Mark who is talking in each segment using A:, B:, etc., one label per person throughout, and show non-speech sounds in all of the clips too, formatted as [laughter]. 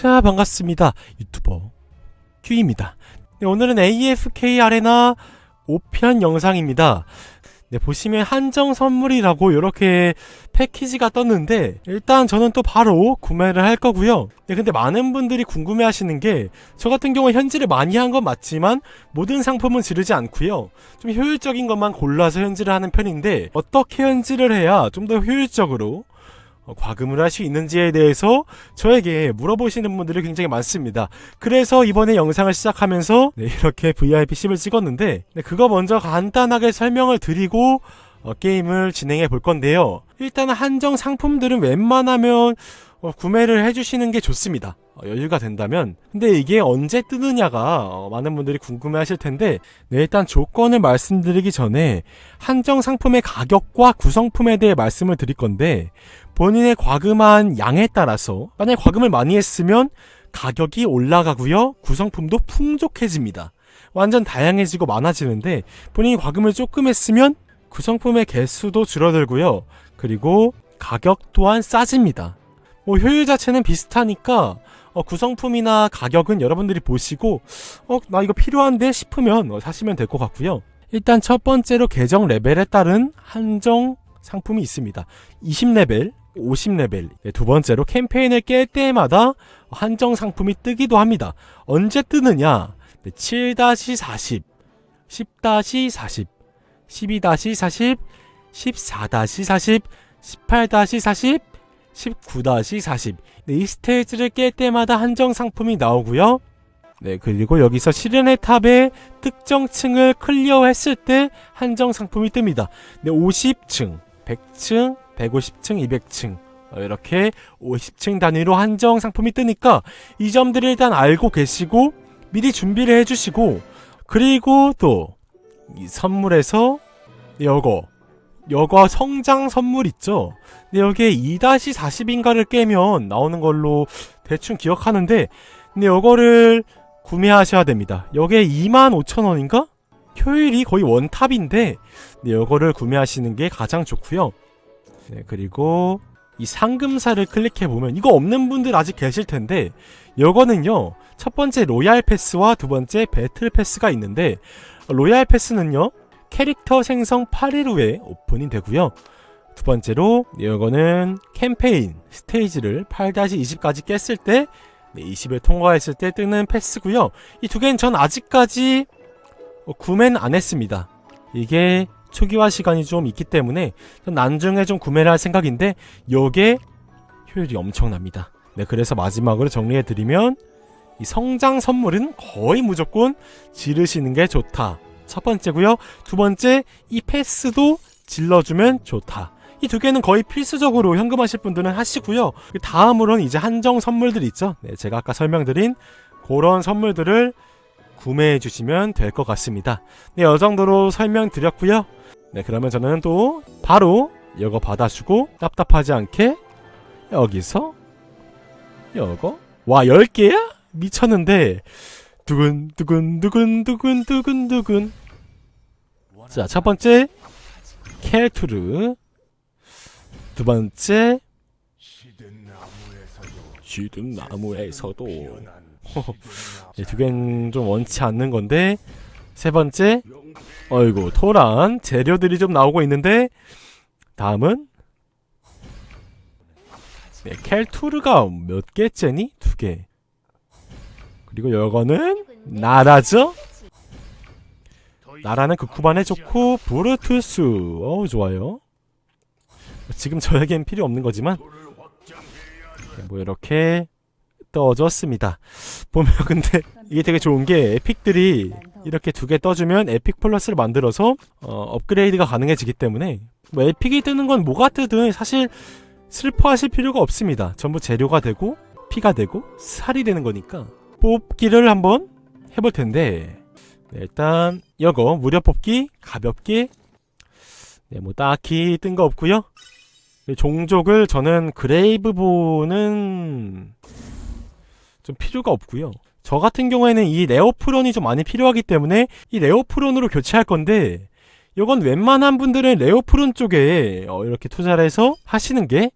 A: 자, 반갑습니다. 유튜버 큐입니다. 네, 오늘은 AFK 아레나 5편 영상입니다. 네, 보시면 한정 선물이라고 이렇게 패키지가 떴는데 일단 저는 또 바로 구매를 할 거고요. 네, 근데 많은 분들이 궁금해 하시는 게 저 같은 경우 현질을 많이 한 건 맞지만 모든 상품은 지르지 않고요. 좀 효율적인 것만 골라서 현질을 하는 편인데 어떻게 현질을 해야 좀 더 효율적으로 어, 과금을 할 수 있는지에 대해서 저에게 물어보시는 분들이 굉장히 많습니다. 그래서 이번에 영상을 시작하면서 네, 이렇게 VIP10을 찍었는데 네, 그거 먼저 간단하게 설명을 드리고 어, 게임을 진행해 볼 건데요. 일단 한정 상품들은 웬만하면 어, 구매를 해주시는 게 좋습니다. 어, 여유가 된다면. 근데 이게 언제 뜨느냐가 어, 많은 분들이 궁금해 하실 텐데, 네, 일단 조건을 말씀드리기 전에 한정 상품의 가격과 구성품에 대해 말씀을 드릴 건데, 본인의 과금한 양에 따라서, 만약에 과금을 많이 했으면 가격이 올라가고요, 구성품도 풍족해집니다. 완전 다양해지고 많아지는데, 본인이 과금을 조금 했으면 구성품의 개수도 줄어들고요, 그리고 가격 또한 싸집니다. 뭐 효율 자체는 비슷하니까 어, 구성품이나 가격은 여러분들이 보시고 어, 나 이거 필요한데 싶으면 어, 사시면 될 것 같고요. 일단 첫 번째로 계정 레벨에 따른 한정 상품이 있습니다. 20레벨, 50레벨. 네, 두 번째로 캠페인을 깰 때마다 한정 상품이 뜨기도 합니다. 언제 뜨느냐? 네, 7-40, 10-40, 12-40, 14-40, 18-40, 19-40. 네, 이 스테이지를 깰 때마다 한정 상품이 나오고요. 네, 그리고 여기서 시련의 탑의 특정 층을 클리어했을 때 한정 상품이 뜹니다. 네, 50층, 100층, 150층, 200층. 어, 이렇게 50층 단위로 한정 상품이 뜨니까 이 점들을 일단 알고 계시고 미리 준비를 해주시고 그리고 또 이 선물에서 요거 여거 성장 선물 있죠? 근데 여기에 2-40인가를 깨면 나오는 걸로 대충 기억하는데 근데 요거를 구매하셔야 됩니다. 여기에 25,000원인가? 효율이 거의 원탑인데 네, 요거를 구매하시는 게 가장 좋고요. 네, 그리고 이 상금사를 클릭해 보면 이거 없는 분들 아직 계실 텐데 요거는요. 첫 번째 로얄 패스와 두 번째 배틀 패스가 있는데 로얄 패스는요. 캐릭터 생성 8일 후에 오픈이 되고요. 두 번째로 이거는 캠페인 스테이지를 8-20까지 깼을 때 네, 20을 통과했을 때 뜨는 패스고요. 이 두 개는 전 아직까지 어, 구매는 안 했습니다. 이게 초기화 시간이 좀 있기 때문에 전 나중에 좀 구매를 할 생각인데 요게 효율이 엄청납니다. 네, 그래서 마지막으로 정리해 드리면 이 성장 선물은 거의 무조건 지르시는 게 좋다. 첫 번째고요. 두 번째 이 패스도 질러주면 좋다. 이 두 개는 거의 필수적으로 현금하실 분들은 하시고요. 그 다음으로는 이제 한정 선물들 있죠. 네, 제가 아까 설명드린 그런 선물들을 구매해 주시면 될 것 같습니다. 네, 이 정도로 설명드렸고요. 네, 그러면 저는 또 바로 이거 받아주고 답답하지 않게 여기서 이거 와 10개야? 미쳤는데 두근 두근 두근 두근 두근 두근 자 첫 번째 켈투르 두 번째 시든 나무에서도 네, [laughs] 두 개는 좀 원치 않는 건데 세 번째 어이구 토란 재료들이 좀 나오고 있는데 다음은 네, 켈투르가 몇 개째니? 두 개. 그리고 이거는 나라죠? 나라는 극후반에 좋고 브루투스. 어우 좋아요. 지금 저에겐 필요 없는 거지만 네, 뭐 이렇게 떠줬습니다. 보면 근데 이게 되게 좋은 게 에픽들이 이렇게 두 개 떠주면 에픽 플러스를 만들어서 어, 업그레이드가 가능해지기 때문에 뭐 에픽이 뜨는 건 뭐가 뜨든 사실 슬퍼하실 필요가 없습니다. 전부 재료가 되고 피가 되고 살이 되는 거니까 뽑기를 한번 해볼 텐데 네, 일단 이거 무료 뽑기 가볍게 네, 뭐 딱히 뜬 거 없고요. 네, 종족을 저는 그레이브본은 좀 필요가 없고요. 저 같은 경우에는 이 레오프론이 좀 많이 필요하기 때문에 이 레오프론으로 교체할 건데 이건 웬만한 분들은 레오프론 쪽에 어, 이렇게 투자를 해서 하시는 게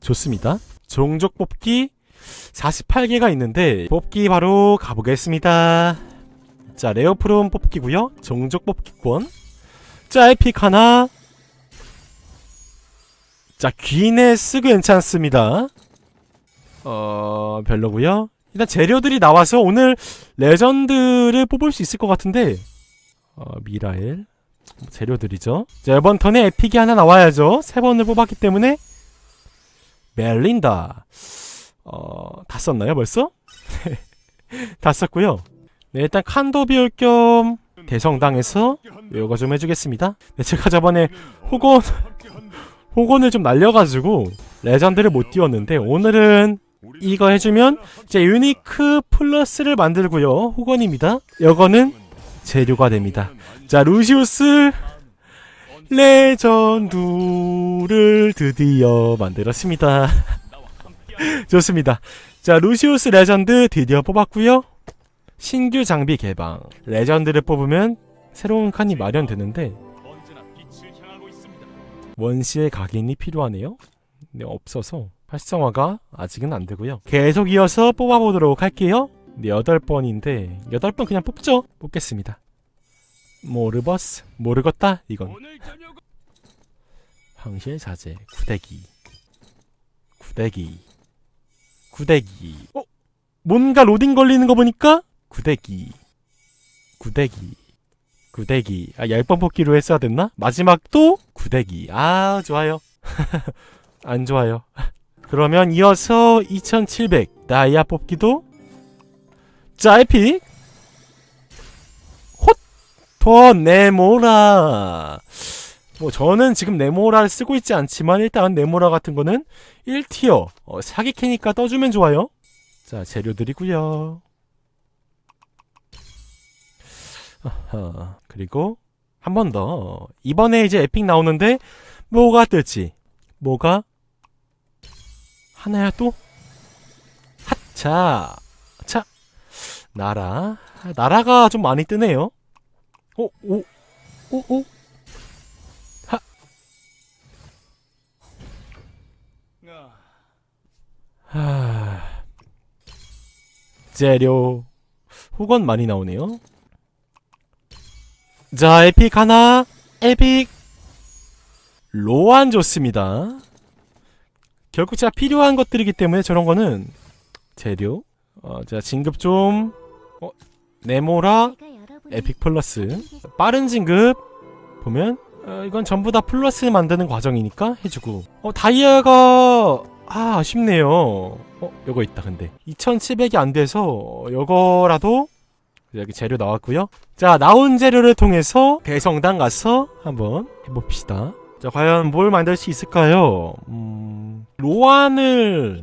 A: 좋습니다. 종족 뽑기 48개가 있는데 뽑기 바로 가보겠습니다. 자 레어프롬 뽑기고요. 종족 뽑기권. 자 에픽 하나. 자 귀네스 괜찮습니다. 어 별로고요. 일단 재료들이 나와서 오늘 레전드를 뽑을 수 있을 것 같은데 어, 미라엘 재료들이죠. 자, 이번 턴에 에픽이 하나 나와야죠. 세 번을 뽑았기 때문에 멜린다. 어, 다 썼나요, 벌써? [laughs] 다 썼고요. 네, 일단 칸도 비울 겸 대성당에서 요거 좀 해주겠습니다. 네, 제가 저번에 호건 호건을 좀 날려가지고 레전드를 못 띄웠는데 오늘은 이거 해주면 이제 유니크 플러스를 만들고요. 호건입니다. 요거는 재료가 됩니다. 자, 루시우스 레전드를 드디어 만들었습니다. [laughs] [laughs] 좋습니다. 자, 루시우스 레전드 드디어 뽑았고요. 신규 장비 개방. 레전드를 뽑으면 새로운 칸이 마련되는데 원시의 각인이 필요하네요. 네, 없어서 활성화가 아직은 안 되고요. 계속 이어서 뽑아보도록 할게요. 네, 8번인데 8번 그냥 뽑죠. 뽑겠습니다. 모르버스 모르겠다 이건 황실 사제 구대기 구대기 구대기. 어? 뭔가 로딩 걸리는 거 보니까 구대기. 구대기. 구대기. 아 10번 뽑기로 했어야 됐나? 마지막 또 구대기. 아 좋아요. [laughs] 안 좋아요. [laughs] 그러면 이어서 2700 다이아 뽑기도 자 에픽. 더 네모라 뭐 저는 지금 네모라를 쓰고 있지 않지만 일단 네모라 같은 거는 1티어 어, 사기 캐니까 떠주면 좋아요. 자 재료들이고요. 아하, 그리고 한 번 더. 이번에 이제 에픽 나오는데 뭐가 뜰지 뭐가? 하나야 또? 하차 차. 나라 나라가 좀 많이 뜨네요. 오, 오, 오, 오. 하. 재료. 후건 많이 나오네요. 자, 에픽 하나. 에픽. 로안 좋습니다. 결국 제가 필요한 것들이기 때문에 저런 거는 재료. 어, 자, 진급 좀. 어, 네모라. 에픽 플러스 빠른 진급 보면 어, 이건 전부 다 플러스 만드는 과정이니까 해주고. 어 다이아가 아 아쉽네요. 어 요거 있다 근데. 2700이 안 돼서 요거라도 여기 재료 나왔고요. 자 나온 재료를 통해서 대성당 가서 한번 해봅시다. 자 과연 뭘 만들 수 있을까요? 음 로안을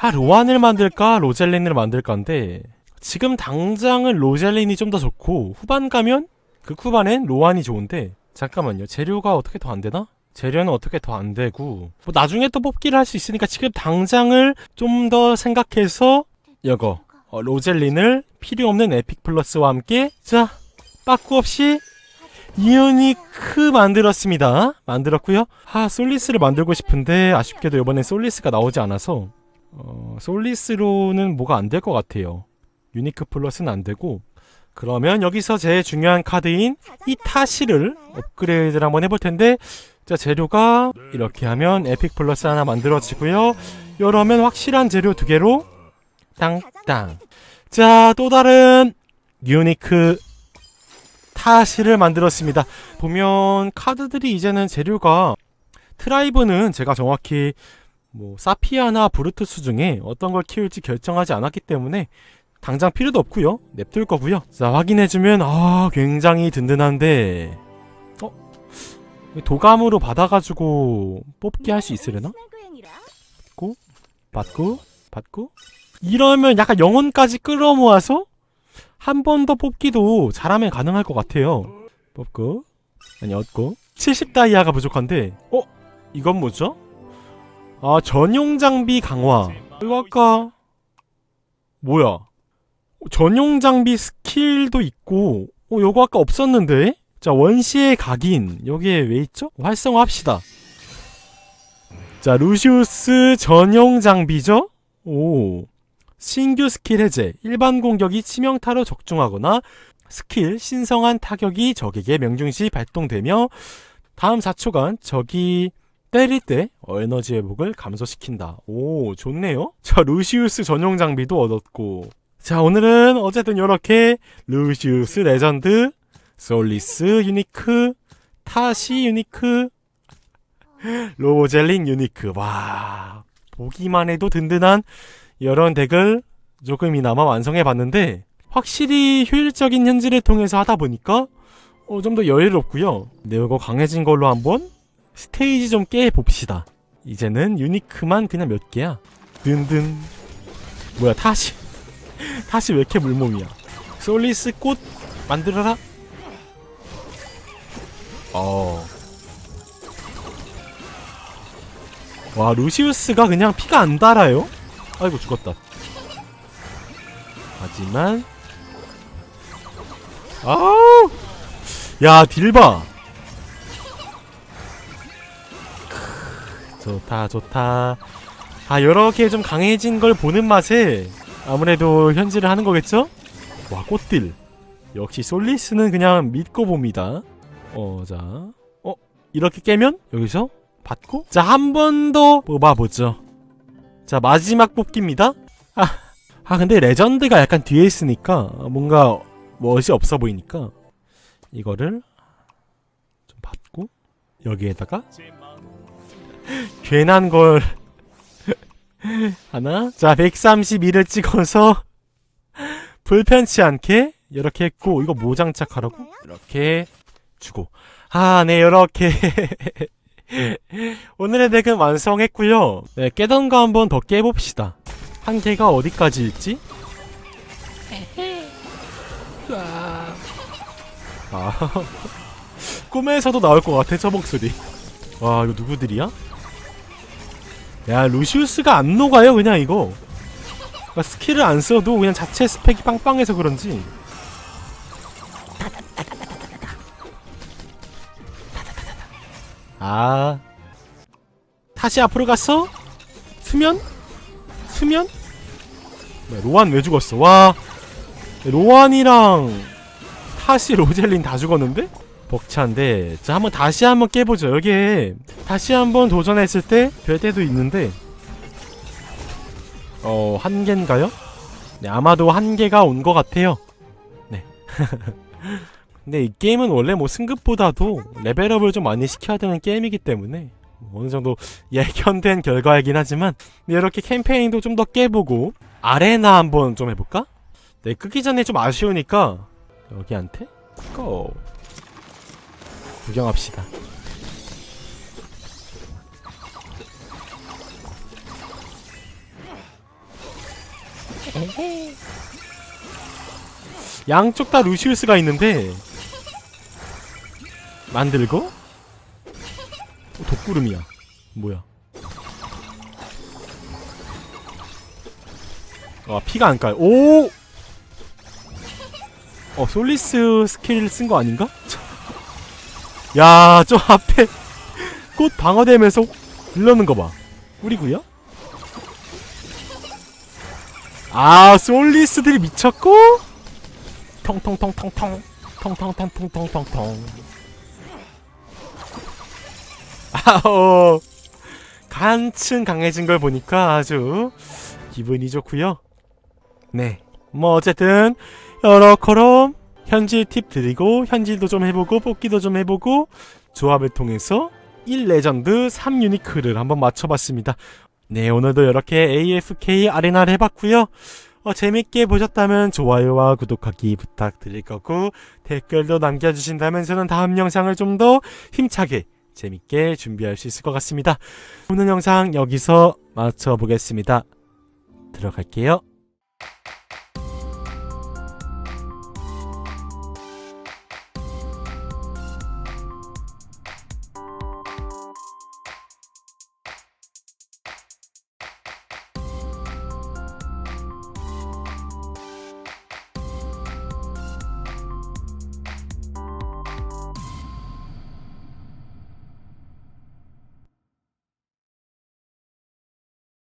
A: 아 로안을 만들까? 로젤린을 만들까인데 지금 당장은 로젤린이 좀 더 좋고 후반 가면 그 후반엔 로안이 좋은데 잠깐만요. 재료가 어떻게 더 안 되나? 재료는 어떻게 더 안 되고 뭐 나중에 또 뽑기를 할 수 있으니까 지금 당장을 좀 더 생각해서 이거 어, 로젤린을 필요 없는 에픽 플러스와 함께 자 빠꾸 없이 유니크 만들었습니다. 만들었고요. 아 솔리스를 만들고 싶은데 아쉽게도 이번엔 솔리스가 나오지 않아서 어, 솔리스로는 뭐가 안 될 것 같아요. 유니크 플러스는 안 되고 그러면 여기서 제일 중요한 카드인 이 타시를 업그레이드를 한번 해볼 텐데 자 재료가 이렇게 하면 에픽 플러스 하나 만들어지고요. 이러면 확실한 재료 두 개로 땅땅. 자 또 다른 유니크 타시를 만들었습니다. 보면 카드들이 이제는 재료가 트라이브는 제가 정확히 뭐 사피아나 브루투스 중에 어떤 걸 키울지 결정하지 않았기 때문에 당장 필요도 없고요. 냅둘 거고요. 자 확인해주면 아 굉장히 든든한데. 어? 도감으로 받아가지고 뽑기 할 수 있으려나? 받고 받고 받고? 이러면 약간 영혼까지 끌어모아서 한 번 더 뽑기도 잘하면 가능할 것 같아요. 뽑고 아니 얻고. 70 다이아가 부족한데. 어? 이건 뭐죠? 아 전용 장비 강화. 이거 아까 뭐야 전용 장비 스킬도 있고 어 요거 아까 없었는데 자 원시의 각인 여기에 왜 있죠? 활성화합시다 자 루시우스 전용 장비죠 오. 신규 스킬 해제. 일반 공격이 치명타로 적중하거나 스킬 신성한 타격이 적에게 명중시 발동되며 다음 4초간 적이 때릴 때 에너지 회복을 감소시킨다. 오, 좋네요. 자, 루시우스 전용 장비도 얻었고. 자, 오늘은 어쨌든 이렇게 루시우스 레전드, 솔리스 유니크, 타시 유니크, 로젤린 유니크. 와, 보기만 해도 든든한 이런 덱을 조금이나마 완성해 봤는데 확실히 효율적인 현질을 통해서 하다 보니까 어, 좀 더 여유롭고요. 네, 이거 강해진 걸로 한번 스테이지 좀 깨 봅시다. 이제는 유니크만 그냥 몇 개야. 든든. 뭐야, 타시. [laughs] 타시 왜 이렇게 물몸이야. 솔리스 꽃 만들어라. 어. 와, 루시우스가 그냥 피가 안 달아요? 아이고, 죽었다. 하지만, 아우! 야, 딜봐! 좋다, 좋다. 아, 요렇게 좀 강해진 걸 보는 맛에 아무래도 현질을 하는 거겠죠? 와, 꽃딜. 역시 솔리스는 그냥 믿고 봅니다. 어, 자. 어, 이렇게 깨면 여기서 받고 자, 한 번 더 뽑아보죠. 자, 마지막 뽑기입니다. 아, 아, 근데 레전드가 약간 뒤에 있으니까 뭔가 멋이 없어 보이니까 이거를 좀 받고 여기에다가 [laughs] 괜한 걸 하나? 자 132를 찍어서 불편치 않게 이렇게 했고 이거 뭐 장착하라고? 이렇게 주고. 아네 이렇게. [laughs] 오늘의 덱은 완성했고요. 네 깨던 거 한번 더 깨봅시다. 한 개가 어디까지일지? [laughs] 아 [laughs] 꿈에서도 나올 것 같아 저 목소리. 와 이거 누구들이야? 야 루시우스가 안 녹아요 그냥 이거 그러니까 스킬을 안 써도 그냥 자체 스펙이 빵빵해서 그런지 아 다시 앞으로 갔어? 수면? 수면? 로안 왜 죽었어? 와 로안이랑 타시 로젤린 다 죽었는데? 벅찬데 자 한번 다시 한번 깨보죠. 여기에 다시 한번 도전했을 때 될 때도 있는데. 어 한 개인가요? 네 아마도 한 개가 온 것 같아요. 네. [laughs] 근데 이 게임은 원래 뭐 승급보다도 레벨업을 좀 많이 시켜야 되는 게임이기 때문에 뭐 어느 정도 [laughs] 예견된 결과이긴 하지만 네, 이렇게 캠페인도 좀 더 깨보고 아레나 한번 좀 해볼까? 네 끄기 전에 좀 아쉬우니까 여기한테 고 구경합시다. 양쪽 다 루시우스가 있는데 만들고 어, 독구름이야. 뭐야? 아 피가 안 까요. 오! 어 솔리스 스킬 쓴 거 아닌가? 야, 저 앞에 [laughs] 꽃 방어되면서 들러는 거 봐. 뿌리고요? 아, 솔리스들이 미쳤고? 통통통통통. 통통통통통통통. 아오. 간층 강해진 걸 보니까 아주 기분이 좋고요. 네. 뭐 어쨌든 여러커럼 현질 팁 드리고 현질도 좀 해보고 뽑기도 좀 해보고 조합을 통해서 1 레전드 3 유니크를 한번 맞춰봤습니다. 네 오늘도 이렇게 AFK 아레나를 해봤고요. 어, 재밌게 보셨다면 좋아요와 구독하기 부탁드릴 거고 댓글도 남겨주신다면 저는 다음 영상을 좀 더 힘차게 재밌게 준비할 수 있을 것 같습니다. 오늘 영상 여기서 마쳐보겠습니다. 들어갈게요.